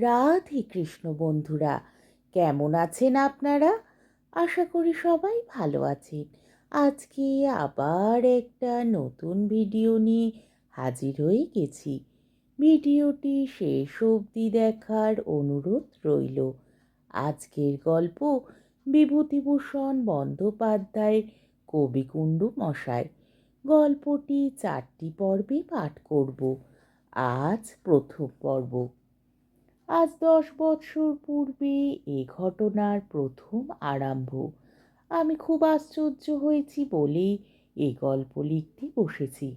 রাধে কৃষ্ণ বন্ধুরা, কেমন আছেন আপনারা? আশা করি সবাই ভালো আছেন। আজকে আবার একটা নতুন ভিডিও নিয়ে হাজির হয়ে গেছি। ভিডিওটি শেষ অবধি দেখার অনুরোধ রইল। আজকের গল্প বিভূতিভূষণ বন্দ্যোপাধ্যায়ের কবিকুণ্ডু মশাই। গল্পটি চারটি পর্বে পাঠ করব। আজ প্রথম পর্ব। আজ দশ বৎসর পূর্বে এ ঘটনার প্রথম আরম্ভ। আমি খুব আশ্চর্য হয়েছি বলেই এ গল্প লিখতে বসেছি।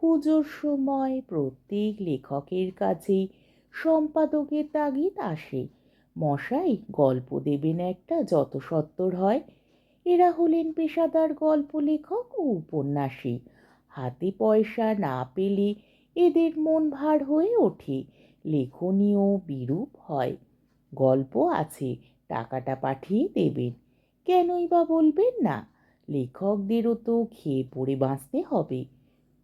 পুজোর সময় প্রত্যেক লেখকের কাছেই সম্পাদকের তাগিদ আসে। মশাই, গল্প দেবেন একটা যত সত্তর হয়। এরা হলেন পেশাদার গল্প লেখক ও উপন্যাসী। হাতে পয়সা না পেলে এদের মন ভার হয়ে ওঠে। লেখনীয় বিরূপ হয়। গল্প আছে, টাকাটা পাঠিয়ে দেবেন। কেনই বা বলবেন না? লেখকদেরও তো খেয়ে পড়ে বাঁচতে হবে।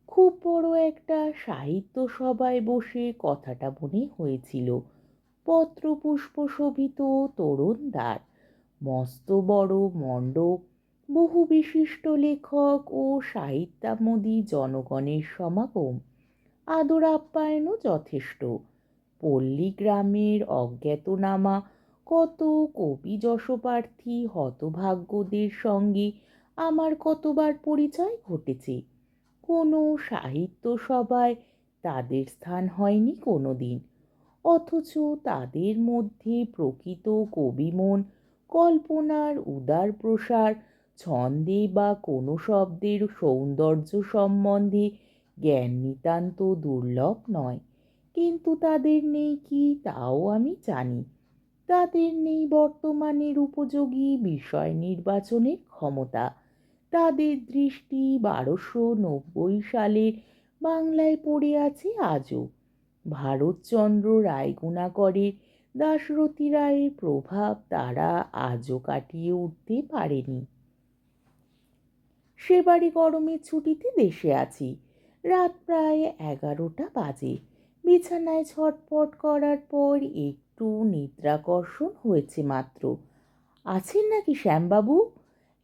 খুব বড় একটা সাহিত্য সভায় বসে কথাটা মনে হয়েছিল। পত্রপুষ্প শোভিত তরুণ দ্বার মস্ত বড় মণ্ডপ, বহু বিশিষ্ট লেখক ও সাহিত্যামোদী জনগণের সমাগম। আদর আপ্যায়নও যথেষ্ট। পল্লী গ্রামের অজ্ঞাতনামা, কত কবি যশপার্থী হতভাগ্যদের সঙ্গে আমার কতবার পরিচয় ঘটেছে। কোনো সাহিত্য সভায় তাদের স্থান হয়নি কোনো দিন অথচ তাদের মধ্যে প্রকৃত কবিমন, কল্পনার উদার প্রসার, ছন্দে বা কোনো শব্দের সৌন্দর্য সম্বন্ধে জ্ঞান নিতান্ত দুর্লভ নয়। কিন্তু তাদের নেই কি তাও আমি জানি। তাদের নেই বর্তমানের উপযোগী বিষয় নির্বাচনের ক্ষমতা। তাদের দৃষ্টি বারোশো নব্বই সালে বাংলায় পড়ে আছে আজও। ভারতচন্দ্র রায়গুণাকরের দাশরথী রায়ের প্রভাব তারা আজও কাটিয়ে উঠতে পারেনি। সেবারে গরমের ছুটিতে দেশে আছি। রাত প্রায় এগারোটা বাজে। বিছানায় ছটপট করার পর একটু নিদ্রাকর্ষণ হয়েছে মাত্র। আছেন নাকি শ্যামবাবু?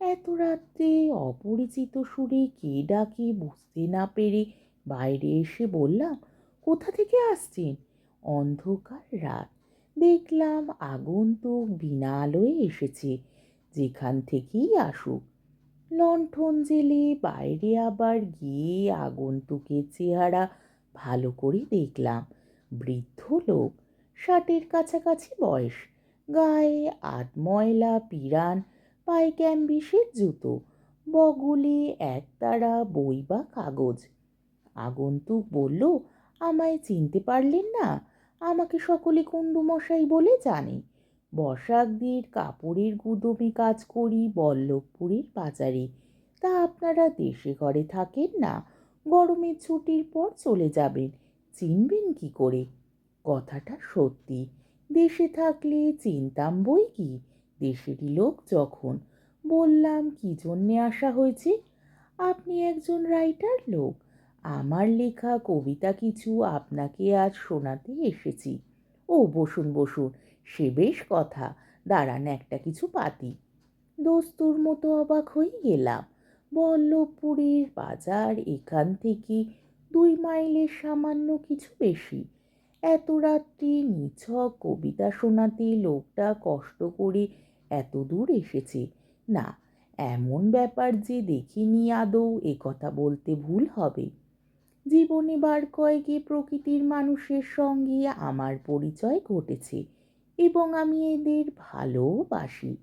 এত রাত্রে অপরিচিত সুরে কে ডাকে বুঝতে না পেরে বাইরে এসে বললাম, কোথা থেকে আসছেন? অন্ধকার রাত। দেখলাম আগন্তুক বিনা আলোয় এসেছে, যেখান থেকেই আসুক। লণ্ঠন জেলে বাইরে আবার গিয়ে আগন্তুকের চেহারা ভালো করে দেখলাম। বৃদ্ধ লোক, ষাটের কাছাকাছি বয়স। গায়ে আধময়লা পিরান পায়ে ক্যাম্বিসের জুতো, বগলে একতারা বই বা কাগজ। আগন্তুক বলল, আমায় চিনতে পারলেন না? আমাকে সকলে কুণ্ডুমশাই বলে জানে। বসাকদের কাপড়ের গুদমে কাজ করি বল্লভপুরের বাজারে। তা আপনারা দেশে ঘরে থাকেন না? গরমের ছুটির পর চলে যাবেন। চিনবেন কি করে? কথাটা সত্যি। দেশে থাকলে চিনতাম বই কি? দেশেরই লোক যখন। বললাম, কি জন্যে আসা হয়েছে? আপনি একজন রাইটার লোক। আমার লেখা, কবিতা কিছু আপনাকে আজ শোনাতে এসেছি। ও, বসুন বসুন, সে বেশ কথা। দাঁড়ান একটা কিছু পাতি। দস্তুর মতো অবাক হয়ে গেলাম। বল্লভপুরের বাজার, এখান থেকে দুই মাইলের সামান্য কিছু বেশি। এত রাত্রি নিছক কবিতা শোনাতে লোকটা কষ্ট করে এত দূর এসেছে। না, এমন ব্যাপার যে দেখিনি আদৌ এ কথা বলতে ভুল হবে। জীবনে বার কয়েকে প্রকৃতির মানুষের সঙ্গে আমার পরিচয় ঘটেছে এবং আমি এদের ভালোবাসি।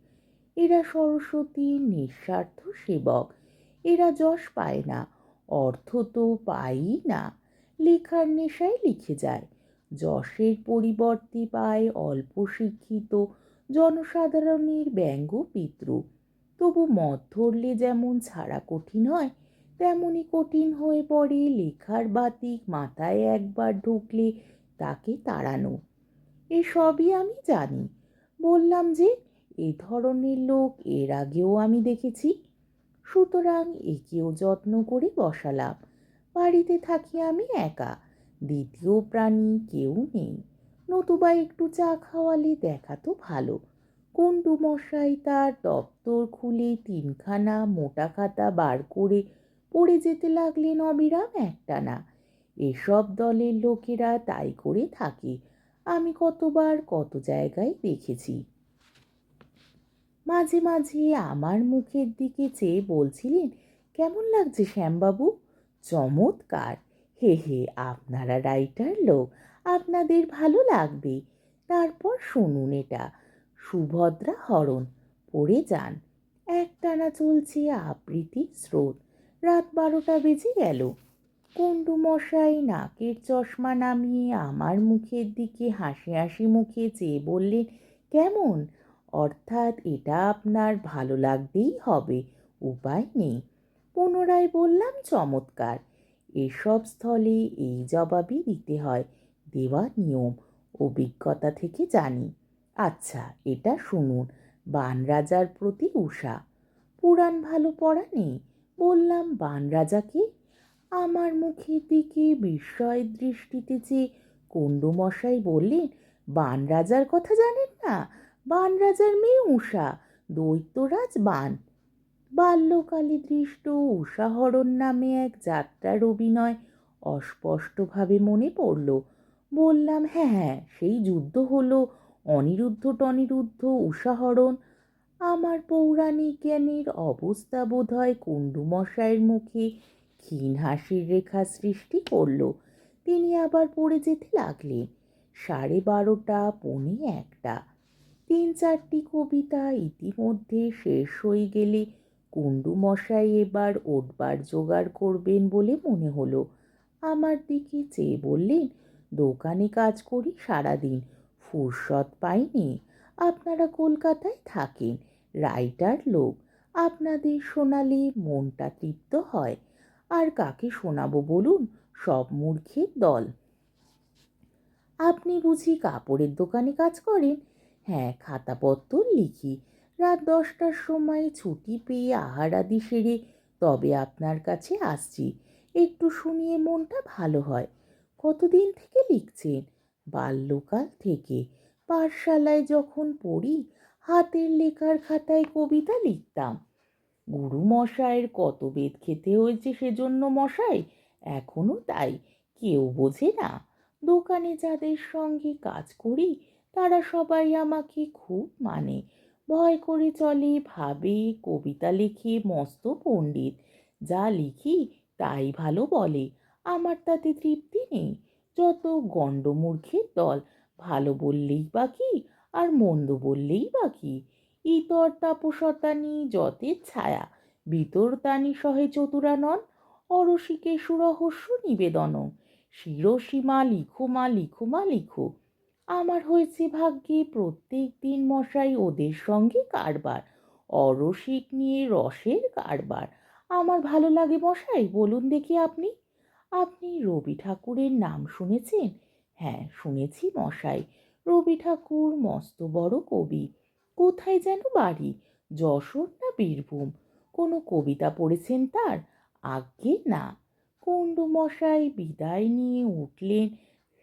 এরা সরস্বতীর নিঃস্বার্থ সেবক এরা যশ পায় না, অর্থ তো পায়ই না। লেখার নেশায় লিখে যায়। যশের পরিবর্তে পায় অল্প শিক্ষিত, জনসাধারণের ব্যঙ্গ পিতৃ। তবু মদ ধরলে যেমন ছাড়া কঠিন হয় তেমনই কঠিন হয়ে পড়ে লেখার বাতিক মাথায় একবার ঢুকলে তাকে তাড়ানো। এসবই আমি জানি। বললাম যে, এ ধরনের লোক এর আগেও আমি দেখেছি। সুতরাং একেও যত্ন করে বসালাম। বাড়িতে থাকি আমি একা, দ্বিতীয় প্রাণী কেউ নেই। নতুবা একটু চা খাওয়ালে দেখা তো ভালো। কুণ্ডু মশাই তার দপ্তর খুলে তিনখানা মোটা খাতা বার করে পড়ে যেতে লাগলেন অবিরাম একটানা। এসব দলের লোকেরা তাই করে থাকে। আমি কতবার কত জায়গায় দেখেছি। মাঝে মাঝে আমার মুখের দিকে চেয়ে বলছিলেন, কেমন লাগছে শ্যামবাবু? চমৎকার। হে হে, আপনারা রাইটার লোক, আপনাদের ভালো লাগবে। তারপর শুনুন এটা। সুভদ্রা হরণ, পড়ে যান। একটানা চলছে আবৃত্তি স্রোত। রাত বারোটা বেজে গেল। কুণ্ডু মশাই নাকের চশমা নামিয়ে আমার মুখের দিকে হাসি হাসি মুখে চেয়ে বললেন, কেমন? অর্থাৎ এটা আপনার ভালো লাগতেই হবে, উপায় নেই। পুনরায় বললাম, চমৎকার। এসব স্থলে এই জবাবই দিতে হয়, দেওয়া নিয়ম, অভিজ্ঞতা থেকে জানি। আচ্ছা এটা শুনুন, বান রাজার প্রতি উষা। পুরাণ ভালো পড়া নেই, বললাম, বান রাজাকে? আমার মুখের দিকে বিস্ময়ের দৃষ্টিতে যে কুণ্ডুমশাই বললেন, বান রাজার কথা জানেন না? বান রাজার মেয়ে উষা দৈত্যরাজ বান। বাল্যকালে দৃষ্ট উষাহরণ নামে এক যাত্রার অভিনয় অস্পষ্টভাবে মনে পড়ল। বললাম হ্যাঁ হ্যাঁ সেই যুদ্ধ হলো অনিরুদ্ধ টনিরুদ্ধ উষাহরণ আমার পৌরাণিক জ্ঞানের অবস্থা বোধ হয় কুণ্ডুমশাইয়ের মুখে ক্ষীণ হাসির রেখা সৃষ্টি করল। তিনি আবার পড়ে যেতে লাগলেন। সাড়ে বারোটা, পৌনে একটা। তিন চারটি কবিতা ইতিমধ্যে শেষ হয়ে গেলে কুণ্ডু মশাই এবার ওঠবার জোগাড় করবেন বলে মনে হলো। আমার দিকে চেয়ে বললেন, দোকানে কাজ করি সারাদিন, ফুরসত পাইনি। আপনারা কলকাতায় থাকেন, রাইটার লোক। আপনাদের শোনালে মনটা তৃপ্ত হয়। আর কাকে শোনাবো বলুন, সব মূর্খের দল। আপনি বুঝি কাপড়ের দোকানে কাজ করেন? হ্যাঁ খাতাপত্র লিখি। রাত দশটার সময় ছুটি পেয়ে আহারাদি সেরে তবে আপনার কাছে আসছি। একটু শুনিয়ে মনটা ভালো হয়। কতদিন থেকে লিখছেন? বাল্যকাল থেকে। পাঠশালায় যখন পড়ি, হাতের লেখার খাতায় কবিতা লিখতাম। গুরু মশাইয়ের কত বেদ খেতে হয়েছে সেজন্য মশাই এখনও তাই। কেউ বোঝে না। দোকানে যাদের সঙ্গে কাজ করি তারা সবাই আমাকে খুব মানে। ভয় করে চলে, ভাবে, কবিতা লিখে, মস্ত পণ্ডিত। যা লিখি তাই ভালো বলে। আমার তাতে তৃপ্তি নেই। যত গণ্ডমূর্খের দল, ভালো বললেই বা কি, আর মন্দ বললেই বা কি। ইতর তাপসতানি যতের ছায়া, ভিতর তানি সহে চতুরা নন অরসিকে সুরহস্য নিবেদন। শিরসীমা লিখো মা লিখো মা, লিখো। আমার হয়েছে ভাগ্যে প্রত্যেক দিন মশাই ওদের সঙ্গে কারবার, অরসিক নিয়ে রসের কারবার। আমার ভালো লাগে মশাই, বলুন দেখি আপনি। আপনি রবি ঠাকুরের নাম শুনেছেন? হ্যাঁ শুনেছি মশাই। রবি ঠাকুর মস্ত বড় কবি। কোথায় যেন বাড়ি? যশোর না বীরভূম? কোনো কবিতা পড়েছেন তার? আজ্ঞে না। কুণ্ডু মশাই বিদায় নিয়ে উঠলেন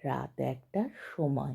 রাত একটার সময়।